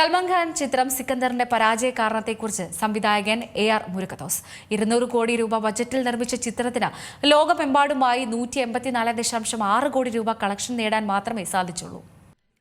സൽമാൻ ഖാൻ ചിത്രം സിക്കന്ദറിന്റെ പരാജയ കാരണത്തെക്കുറിച്ച് സംവിധായകൻ എ ആർ മുരുകദോസ് ഇരുന്നൂറ് കോടി രൂപ ബജറ്റിൽ നിർമ്മിച്ച ചിത്രത്തിന് ലോകമെമ്പാടുമായി നൂറ്റി എൺപത്തിനാല് ദശാംശം ആറ് കോടി രൂപ കളക്ഷൻ നേടാൻ മാത്രമേ സാധിച്ചുള്ളൂ.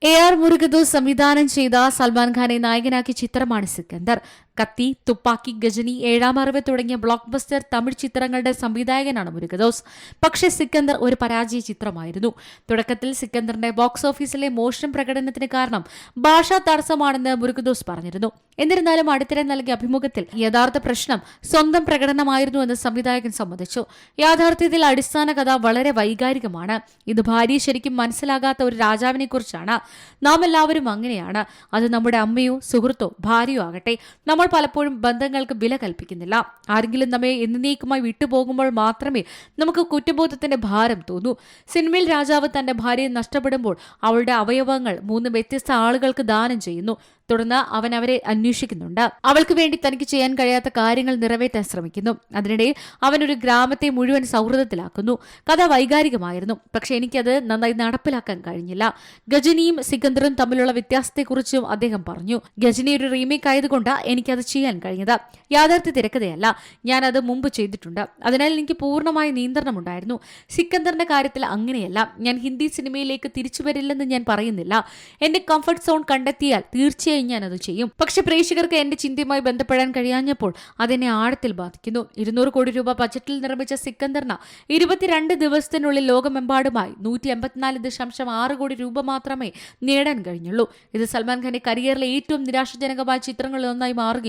എ ആർ മുരുകദോസ് സംവിധാനം ചെയ്ത സൽമാൻ ഖാനെ നായകനാക്കിയ ചിത്രമാണ് സിക്കന്ദർ. കത്തി തുപ്പാക്കി ഗജനി ഏഴാം അറിവ് തുടങ്ങിയ ബ്ലോക്ക് ബസ്റ്റർ തമിഴ് ചിത്രങ്ങളുടെ സംവിധായകനാണ് മുരുകദോസ്. പക്ഷേ സിക്കന്ദർ ഒരു പരാജയ ചിത്രമായിരുന്നു. തുടക്കത്തിൽ സിക്കന്ദറിന്റെ ബോക്സ് ഓഫീസിലെ മോശം പ്രകടനത്തിന് കാരണം ഭാഷാ തടസ്സമാണെന്ന് മുരുകദോസ് പറഞ്ഞിരുന്നു. എന്നിരുന്നാലും അടുത്തിടെ നൽകിയ അഭിമുഖത്തിൽ യഥാർത്ഥ പ്രശ്നം സ്വന്തം പ്രകടനമായിരുന്നു എന്ന് സംവിധായകൻ സമ്മതിച്ചു. യാഥാർത്ഥ്യത്തിൽ അടിസ്ഥാന കഥ വളരെ വൈകാരികമാണ്. ഇത് ഭാര്യ ശരിക്കും മനസ്സിലാകാത്ത ഒരു രാജാവിനെ കുറിച്ചാണ്. നാം എല്ലാവരും അങ്ങനെയാണ്. അത് നമ്മുടെ അമ്മയോ സുഹൃത്തോ ഭാര്യയോ ആകട്ടെ. നമ്മൾ പലപ്പോഴും ബന്ധങ്ങൾക്ക് വില കൽപ്പിക്കുന്നില്ല. ആരെങ്കിലും നമ്മെ എന്നേക്കുമായി വിട്ടുപോകുമ്പോൾ മാത്രമേ നമുക്ക് കുറ്റബോധത്തിന്റെ ഭാരം തോന്നൂ. സിനിമയിൽ രാജാവ് തന്റെ ഭാര്യയെ നഷ്ടപ്പെടുമ്പോൾ അവളുടെ അവയവങ്ങൾ മൂന്ന് വ്യത്യസ്ത ആളുകൾക്ക് ദാനം ചെയ്യുന്നു. തുടർന്ന് അവൻ അവരെ അന്വേഷിക്കുന്നുണ്ട്. അവൾക്ക് വേണ്ടി തനിക്ക് ചെയ്യാൻ കഴിയാത്ത കാര്യങ്ങൾ നിറവേറ്റാൻ ശ്രമിക്കുന്നു. അതിനിടെ അവൻ ഒരു ഗ്രാമത്തെ മുഴുവൻ സൗഹൃദത്തിലാക്കുന്നു. കഥ വൈകാരികമായിരുന്നു. പക്ഷെ എനിക്കത് നന്നായി നടപ്പിലാക്കാൻ കഴിഞ്ഞില്ല. ഗജനിയും സിക്കന്ദറും തമ്മിലുള്ള വ്യത്യാസത്തെക്കുറിച്ചും അദ്ദേഹം പറഞ്ഞു. ഗജനി ഒരു റീമേക്ക് ആയതുകൊണ്ട് എനിക്കത് ചെയ്യാൻ കഴിഞ്ഞത്. യാഥാർത്ഥ്യ തിരക്കഥയല്ല. ഞാൻ അത് മുമ്പ് ചെയ്തിട്ടുണ്ട്. അതിനാൽ എനിക്ക് പൂർണമായ നിയന്ത്രണമുണ്ടായിരുന്നു. സിക്കന്ദറിന്റെ കാര്യത്തിൽ അങ്ങനെയല്ല. ഞാൻ ഹിന്ദി സിനിമയിലേക്ക് തിരിച്ചു വരില്ലെന്ന് ഞാൻ പറയുന്നില്ല. എന്റെ കംഫർട്ട് സോൺ കണ്ടെത്തിയാൽ തീർച്ചയായും ഞാൻ അത് ചെയ്യും. പക്ഷെ പ്രേക്ഷകർക്ക് എന്റെ ചിന്തയുമായി ബന്ധപ്പെടാൻ കഴിയാഞ്ഞപ്പോൾ അതെന്നെ ആഴത്തിൽ ബാധിക്കുന്നു. ഇരുന്നൂറ് കോടി രൂപ ബജറ്റിൽ നിർമ്മിച്ച സിക്കന്ദറിന് ഇരുപത്തിരണ്ട് ദിവസത്തിനുള്ളിൽ ലോകമെമ്പാടുമായി നൂറ്റി എൺപത്തിനാല് ദശാംശം ആറ് കോടി രൂപ മാത്രമേ നേടാൻ കഴിഞ്ഞുള്ളൂ. ഇത് സൽമാൻ ഖാന്റെ കരിയറിലെ ഏറ്റവും നിരാശാജനകമായ ചിത്രങ്ങളിൽ ഒന്നായി മാറുകയും